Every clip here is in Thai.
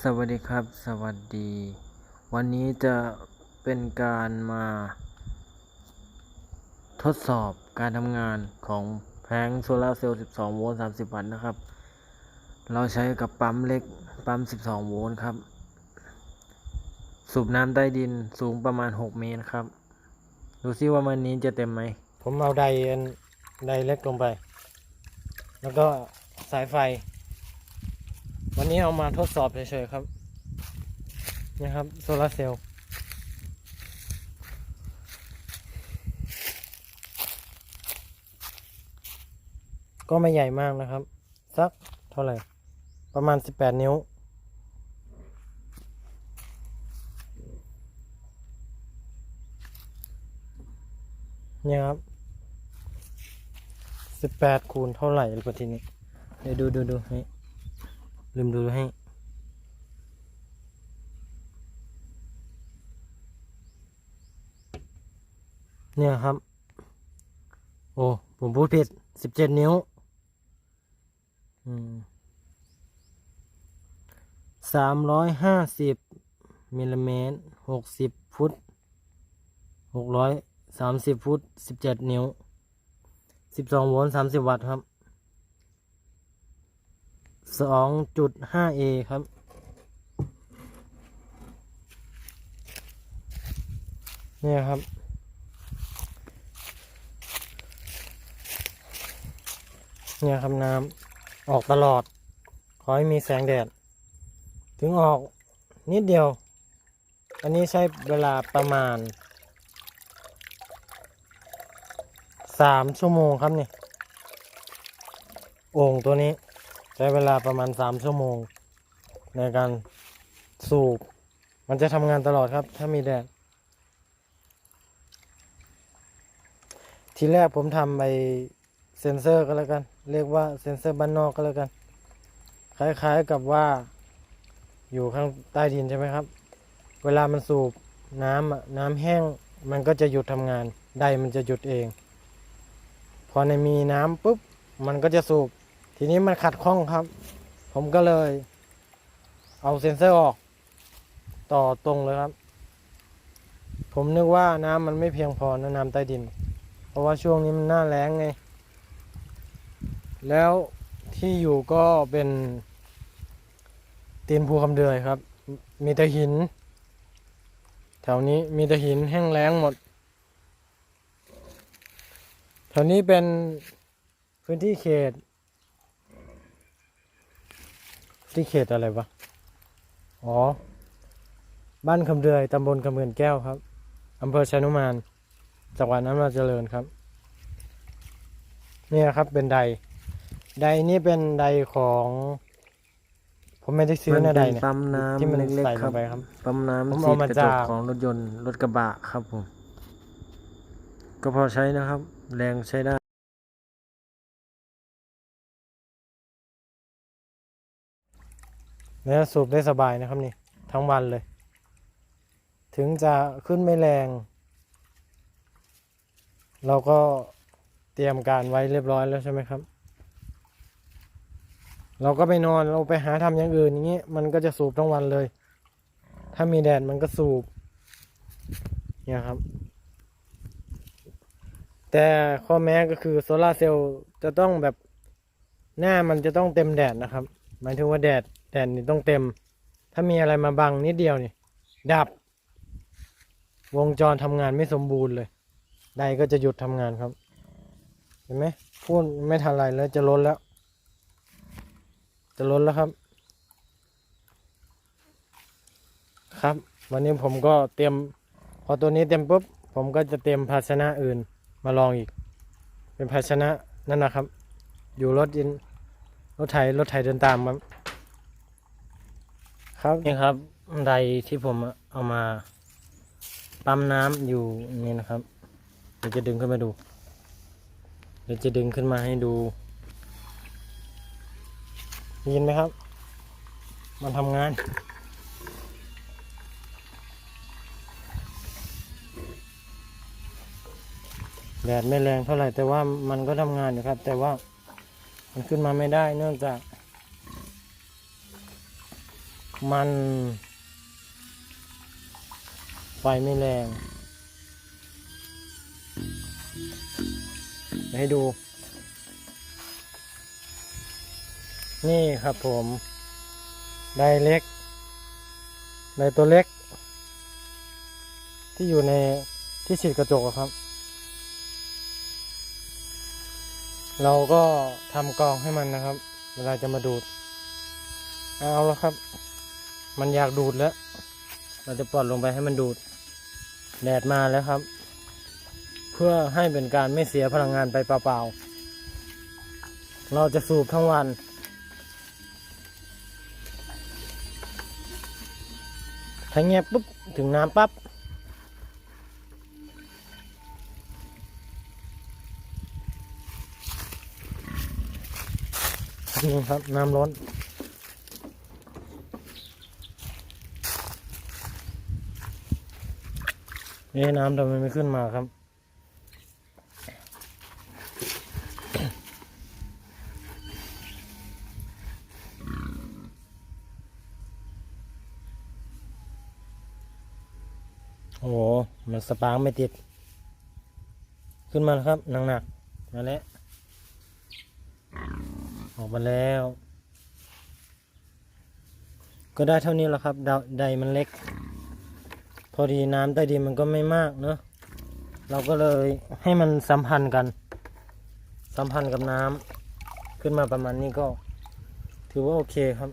สวัสดีครับ สวัสดี วันนี้จะเป็นการมา ทดสอบการทำงานของแผงโซลาร์เซลล์ 12 โวลต์ 30 วัตต์นะครับ เราใช้กับปั๊มเล็ก ปั๊ม 12 โวลต์ครับ สูบน้ำใต้ดินสูงประมาณ 6 เมตรครับ ดูซิว่าวันนี้จะเต็มไหม ผมเอาไดไดเล็กลงไป แล้วก็สายไฟ วันนี้เอามาทดสอบเฉยๆครับนี่ครับโซลาร์เซลล์ก็ไม่ใหญ่มากนะครับ สักเท่าไหร่ ประมาณ 18 นิ้ว เนี่ยครับสิบแปดคูณเท่าไหร่ปทีนี้ เดี๋ยวดูดูดูให้ ลืมดูให้ เนี่ยครับ โอ้ ผมพูดผิดสิบเจ็ดนิ้วอืมสามร้อยห้าสิบมิลลิเมตรหกสิบฟุตหกร้อยสามสิบฟุตสิบเจ็ดนิ้วสิบสองโวลต์สามสิบวัตต์ครับ สองจุดห้าเอครับ เนี่ยครับ เนี่ยครับน้ำออกตลอด ขอให้มีแสงแดด ถึงออกนิดเดียว อันนี้ใช้เวลาประมาณสามชั่วโมงครับนี่โอ่งตัวนี้ ใช้เวลาประมาณสามชั่วโมง ในการสูบ มันจะทำงานตลอดครับ ถ้ามีแดด ทีแรกผมทำไปเซนเซอร์ก็แล้วกัน เรียกว่าเซนเซอร์บ้านนอกก็แล้วกัน คล้ายๆกับว่าอยู่ข้างใต้ดินใช่ไหมครับ เวลามันสูบน้ำน้ำแห้งมันก็จะหยุดทำงานไดมันจะหยุดเอง พอในมีน้ำปุ๊บ มันก็จะสูบ ทีนี้มันขัดข้องครับ ผมก็เลย เอาเซ็นเซอร์ออก ต่อตรงเลยครับ ผมนึกว่าน้ำมันไม่เพียงพอนะน้ำใต้ดิน เพราะว่าช่วงนี้มันหน้าแล้งไง แล้วที่อยู่ก็เป็นตีนภูคำเดือยครับ มีแต่หิน แถวนี้มีแต่หินแห้งแล้งหมด แถวนี้เป็นพื้นที่เขต ที่เขตอะไรวะ อ๋อ บ้านคำเดือยตำบลคำเมือนแก้วครับอำเภอชานุมานจังหวัดน้ำราชเจริญครับ เนี่ยครับเป็นไดไดนี่เป็นไดของ ผมไม่ได้ซื้อมันะเป็ไดนเนี่ยปั๊มน้ำที่มันเล็กใส่ๆลครังบไปครับปั๊มผมน้ำเอาสีดมากระจจากกของรถยนต์รถกระบะครับผมก็พอใช้นะครับ แรงใช้ได้ แล้วสูบได้สบายนะครับนี่ทั้งวันเลย ถึงจะขึ้นไม่แรง เราก็เตรียมการไว้เรียบร้อยแล้วใช่ไหมครับ เราก็ไปนอนเราไปหาทำอย่างอื่นอย่างนี้มันก็จะสูบทั้งวันเลย ถ้ามีแดดมันก็สูบเนี่ยครับ แต่ข้อแม้ก็คือโซลาร์เซลล์จะต้องแบบหน้ามันจะต้องเต็มแดดนะครับ หมายถึงว่าแดด แดดนี่ต้องเต็ม ถ้ามีอะไรมาบังนิดเดียวนี่ ดับ วงจรทำงานไม่สมบูรณ์เลยใดก็จะหยุดทำงานครับ เห็นไหมพูดไม่ทันไรแล้วจะล้นแล้ว จะล้นแล้วครับ ครับ วันนี้ผมก็เตรียม พอตัวนี้เต็มปุ๊บ ผมก็จะเตรียมภาชนะอื่นมาลองอีก เป็นภาชนะนั่นนะครับ อยู่รถยินรถไถรถไถเดินตามครับ ครับนี่ครับไดที่ผมเอามาปั๊มน้ำอยู่นี่นะครับเดี๋ยวจะดึงขึ้นมาดู เดี๋ยวจะดึงขึ้นมาให้ดูยินไหมครับ มันทำงาน แดดไม่แรงเท่าไหร่แต่ว่ามันก็ทำงานอยู่ครับ แต่ว่ามันขึ้นมาไม่ได้เนื่องจาก มัน ไฟไม่แรง ให้ดู นี่ครับผม ไดเล็ก ไดตัวเล็ก ที่อยู่ในที่ฉีดกระจกครับ เราก็ทำกองให้มันนะครับ เวลาจะมาดูด เอาแล้วครับ มันอยากดูดแล้ว เราจะปล่อยลงไปให้มันดูด แดดมาแล้วครับ เพื่อให้เป็นการไม่เสียพลังงานไปเปล่าๆ เราจะสูบทั้งวันถ้าเงียบปุ๊บ ถึงน้ำปั๊บนี่ครับ น้ำล้อน เอ๊ะน้ำทำไมไม่ขึ้นมาครับ โอ้โห มันสปาร์ไม่ติด ขึ้นมาแล้วครับ หนักๆ มาแล้ว ออกมาแล้ว ก็ได้เท่านี้แหละครับดาวใดมันเล็ก พอดีน้ำใต้ดินมันก็ไม่มากเนอะเราก็เลยให้มันสัมพันธ์กัน สัมพันธ์กับน้ำขึ้นมาประมาณนี้ก็ ถือว่าโอเคครับ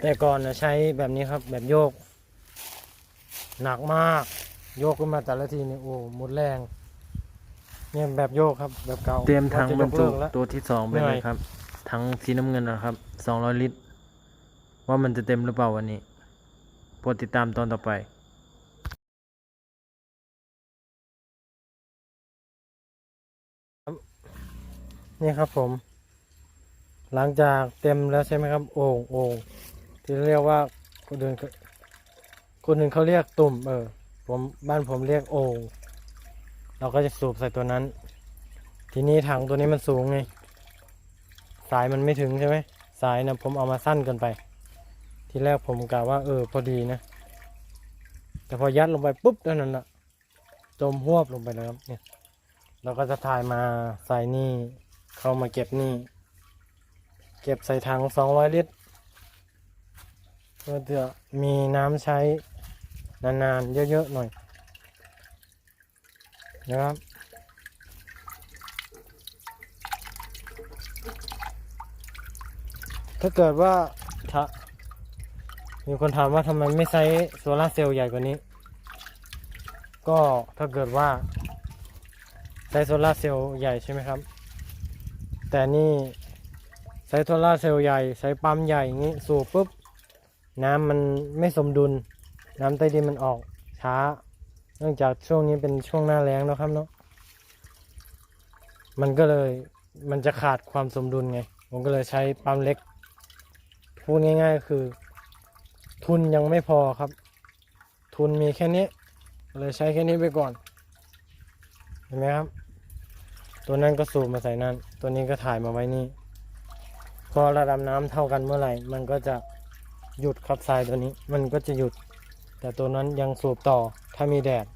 แต่ก่อนนะใช้แบบนี้ครับแบบโยก หนักมาก โยกขึ้นมาแต่ละทีนี่โอ้หมดแรง เนี่ยแบบโยกครับแบบเก่าเตรียมถังว่าจะบรรจุยกเลิกแล้วตัวที่สองไปเหนื่เลอยยครับถังสีน้ำเงินนะครับสองร้อยลิตร ว่ามันจะเต็มหรือเปล่าวันนี้ โปรดติดตามตอนต่อไปนี่ครับผม หลังจากเต็มแล้วใช่ไหมครับ โอ่งโอ่งที่เรียกว่าคนอื่นคนอื่นเขาเรียกตุ่ม เออ ผมบ้านผมเรียกโอ่งเราก็จะสูบใส่ตัวนั้น ทีนี้ถังตัวนี้มันสูงไง สายมันไม่ถึงใช่ไหมสายนะผมเอามาสั้นเกินไป ทีแรกผมกะว่าเออพอดีนะ แต่พอยัดลงไปปุ๊บเท่านั้นนะจมหวบลงไปเลยครับเนี่ยเราก็จะถ่ายมาใส่นี่เข้ามาเก็บนี่เก็บใส่ถังสองร้อยลิตรเพื่อจะมีน้ำใช้นานๆ เยอะๆหน่อยนะครับถ้าเกิดว่าถ้า มีคนถามว่าทำไมไม่ใช้โซลาร์เซลล์ใหญ่กว่านี้ ก็ถ้าเกิดว่าใช้โซลาร์เซลล์ใหญ่ใช่ไหมครับ แต่นี่ใช้โซลาร์เซลล์ใหญ่ใช้ปั๊มใหญ่อย่างนี้สูบปุ๊บน้ำมันไม่สมดุล น้ำใต้ดินมันออกช้า เนื่องจากช่วงนี้เป็นช่วงหน้าแล้งเนอะครับเนาะมันก็เลยมันจะขาดความสมดุลไง ผมก็เลยใช้ปั๊มเล็ก พูดง่ายๆคือ ทุนยังไม่พอครับ ทุนมีแค่นี้ เลยใช้แค่นี้ไปก่อน เห็นไหมครับ ตัวนั้นก็สูบมาใส่นั่น ตัวนี้ก็ถ่ายมาไว้นี่ พอระดับน้ำเท่ากันเมื่อไหร่ มันก็จะหยุดครับทรายตัวนี้ มันก็จะหยุด แต่ตัวนั้นยังสูบต่อถ้ามีแดด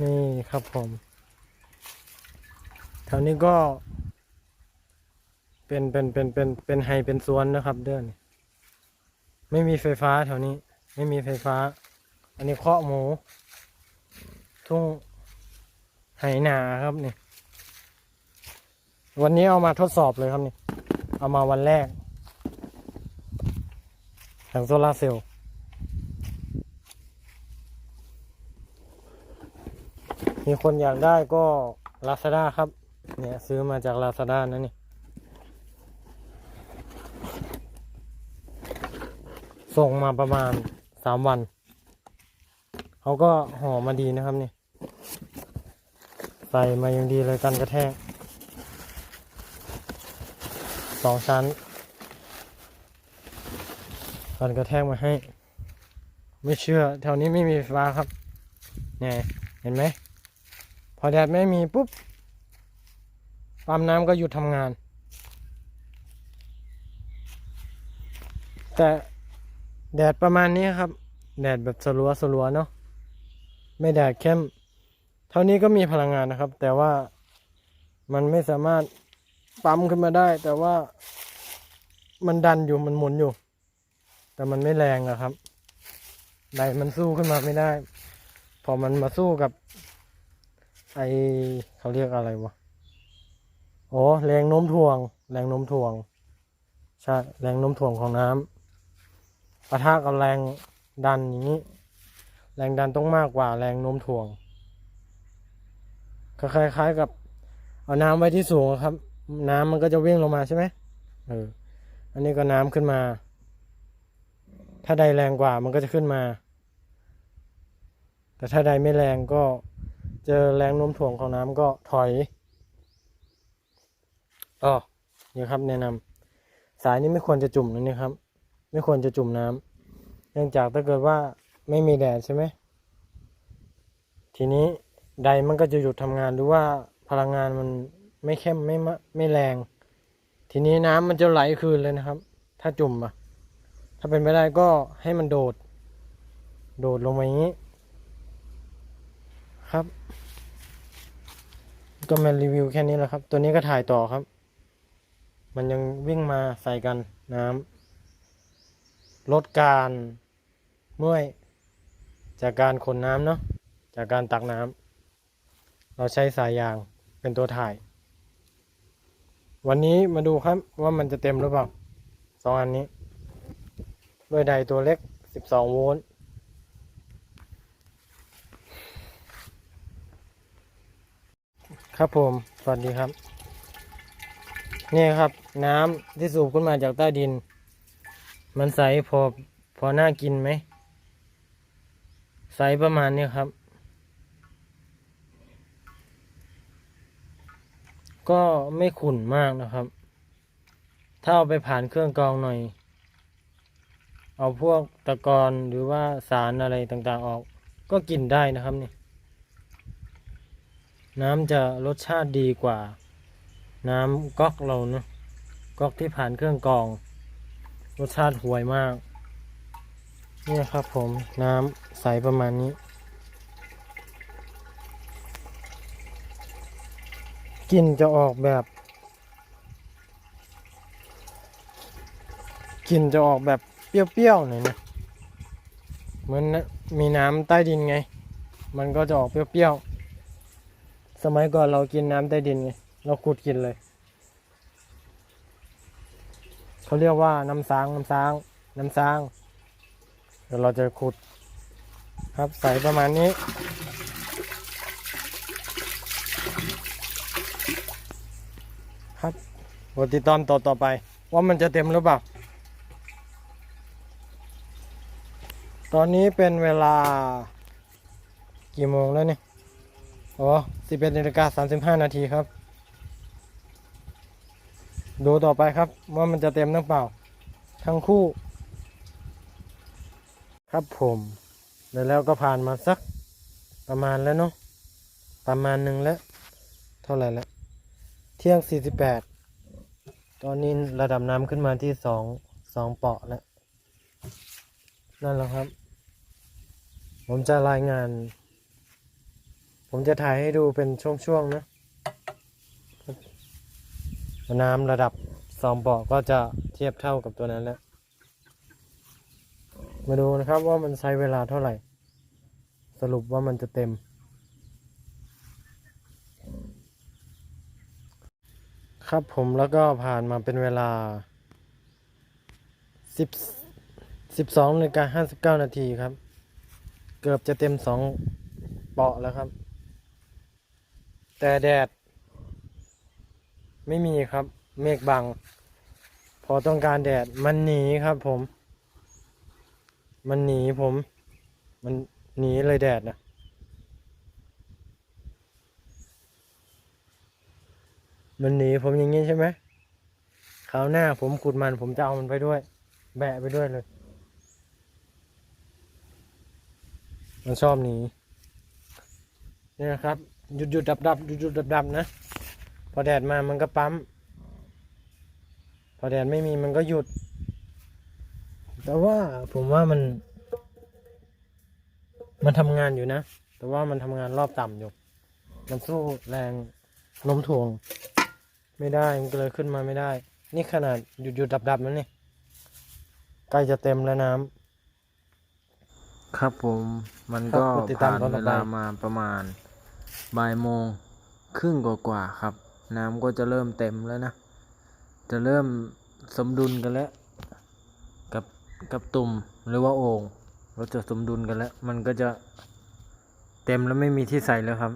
นี่ครับผมแถวนี้ก็ เป็นเป็นเป็นเป็นเป็นไฮเป็นสวนนะครับ เดินไม่มีไฟฟ้าแถวนี้ ไม่มีไฟฟ้า อันนี้เคาะหมู ทุ่งไหนาครับนี่ วันนี้เอามาทดสอบเลยครับนี่ เอามาวันแรกแผงโซลาเซลล์มีคนอยากได้ก็ลาซาด้าครับ เนี่ยซื้อมาจากลาซาด้านะนี่ ส่งมาประมาณสามวัน เขาก็ห่อมาดีนะครับนี่ ใส่มาอย่างดีเลยกันกระแทกสองชั้นกันกระแทกมาให้ ไม่เชื่อ แถวนี้ไม่มีไฟฟ้าครับเนี่ยเห็นไหม พอแดดไม่มีปุ๊บปั๊มน้ำก็หยุดทำงาน แต่ แดดประมาณนี้ครับ แดดแบบสลัวสลัวเนาะไม่แดดเข้ม เท่านี้ก็มีพลังงานนะครับ แต่ว่ามันไม่สามารถปั๊มขึ้นมาได้ แต่ว่ามันดันอยู่มันหมุนอยู่ แต่มันไม่แรงอะครับไดมันสู้ขึ้นมาไม่ได้ พอมันมาสู้กับ ไอเขาเรียกอะไรวะโอแรงโน้มถ่วง แรงโน้มถ่วงใช่แรงโน้มถ่วงของน้ำ ปะทะกับแรงดันอย่างนี้ แรงดันต้องมากกว่าแรงโน้มถ่วงคล้ายๆกับ เอาน้ำไว้ที่สูงครับ น้ำมันก็จะวิ่งลงมาใช่ไหมเอออันนี้ก็น้ำขึ้นมา ถ้าใดแรงกว่ามันก็จะขึ้นมา แต่ถ้าใดไม่แรงก็เจอแรงโน้มถ่วงของน้ำก็ถอยอ๋อนี่ครับแนะนำสายนี้ไม่ควรจะจุ่มนะนี่ครับ ไม่ควรจะจุ่มน้ำเนื่องจากถ้าเกิดว่าไม่มีแดดใช่ไหมทีนี้ใดมันก็จะหยุดทำงานหรือว่าพลังงานมันไม่เข้มไม่ไม่แรง ทีนี้น้ำมันจะไหลคืนเลยนะครับ ถ้าจุ่มอะถ้าเป็นไปได้ก็ให้มันโดด โดดลงมาอย่างนี้ ครับ ก็มารีวิวแค่นี้แหละครับ ตัวนี้ก็ถ่ายต่อครับ มันยังวิ่งมาใส่กันน้ำ ลดการเมื่อยจากการขนน้ำเนาะจากการตักน้ำเราใช้สายยางเป็นตัวถ่าย วันนี้มาดูครับว่ามันจะเต็มหรือเปล่าสองอันนี้ ด้วยไดตัวเล็ก 12 โวลต์ครับผม สวัสดีครับ นี่ครับน้ำที่สูบขึ้นมาจากใต้ดิน มันใสพอพอน่ากินไหม ใสประมาณนี้ครับ ก็ไม่ขุ่นมากนะครับ ถ้าเอาไปผ่านเครื่องกรองหน่อย เอาพวกตะกอนหรือว่าสารอะไรต่างๆออก ก็กินได้นะครับนี่ น้ำจะรสชาติดีกว่า น้ำก๊อกเราเนาะก๊อกที่ผ่านเครื่องกรอง รสชาติห่วยมาก นี่ครับผมน้ำใสประมาณนี้ กลิ่นจะออกแบบ กลิ่นจะออกแบบเปรี้ยวๆหน่อยนะเหมือนมีน้ำใต้ดินไง มันก็จะออกเปรี้ยวๆ สมัยก่อนเรากินน้ำใต้ดินไง เราขุดกินเลย เขาเรียกว่าน้ำซางน้ำซางน้ำซางเดี๋ยวเราจะขุด ครับใส่ประมาณนี้ ครับกดติดตามต่อต่อไป ว่ามันจะเต็มหรือเปล่า ตอนนี้เป็นเวลากี่โมงแล้วเนี่ยอ๋อสิบเอ็ดนาฬิกาสามสิบห้านาทีครับ ดูต่อไปครับว่ามันจะเต็มหรือเปล่า ทั้งคู่ ครับผมแล้วแล้วก็ผ่านมาสักประมาณแล้วเนาะประมาณหนึ่งแล้ว เท่าไหร่แล้ว เที่ยง 48 ตอนนี้ระดับน้ำขึ้นมาที่สองสองเปาะแล้วนั่นแหละครับ ผมจะรายงาน ผมจะถ่ายให้ดูเป็นช่วงๆนะ น้ำระดับสองเปาะก็จะเทียบเท่ากับตัวนั้นแล้ว มาดูนะครับว่ามันใช้เวลาเท่าไหร่ สรุปว่ามันจะเต็ม ครับผมแล้วก็ผ่านมาเป็นเวลาสิบสิบสองนาฬิกาห้าสิบเก้านาทีครับ เกือบจะเต็มสองเปาะแล้วครับ แต่แดด ไม่มีครับ เมฆบัง พอต้องการแดดมันหนีครับผม มันหนีผม มันหนีเลยแดดนะมันหนีผมอย่างนี้ใช่ไหมคราวหน้าผมขุดมันผมจะเอามันไปด้วย แบะไปด้วยเลย มันชอบหนีนี่นะครับหยุดหยุดดับดับหยุดหยุดดับดับนะ พอแดดมามันก็ปั๊ม พอแดดไม่มีมันก็หยุด แต่ว่าผมว่ามัน มันทำงานอยู่นะ แต่ว่ามันทำงานรอบต่ำอยู่ มันสู้แรงโน้มถ่วง ไม่ได้ มันก็เลยขึ้นมาไม่ได้ นี่ขนาดหยุดหยุดดับดับๆแล้วนี่ใกล้จะเต็มแล้วน้ำ ครับผม มันครับก็กดติดตามผ่านตอนต่เวอไปลามาประมาณบ่ายโมงครึ่งกว่าๆครับ น้ำก็จะเริ่มเต็มแล้วนะ จะเริ่มสมดุลกันแล้ว กับกับตุ่มหรือว่าโอ่งเราจะสมดุลกันแล้ว มันก็จะเต็มแล้วไม่มีที่ใส่แล้วครับ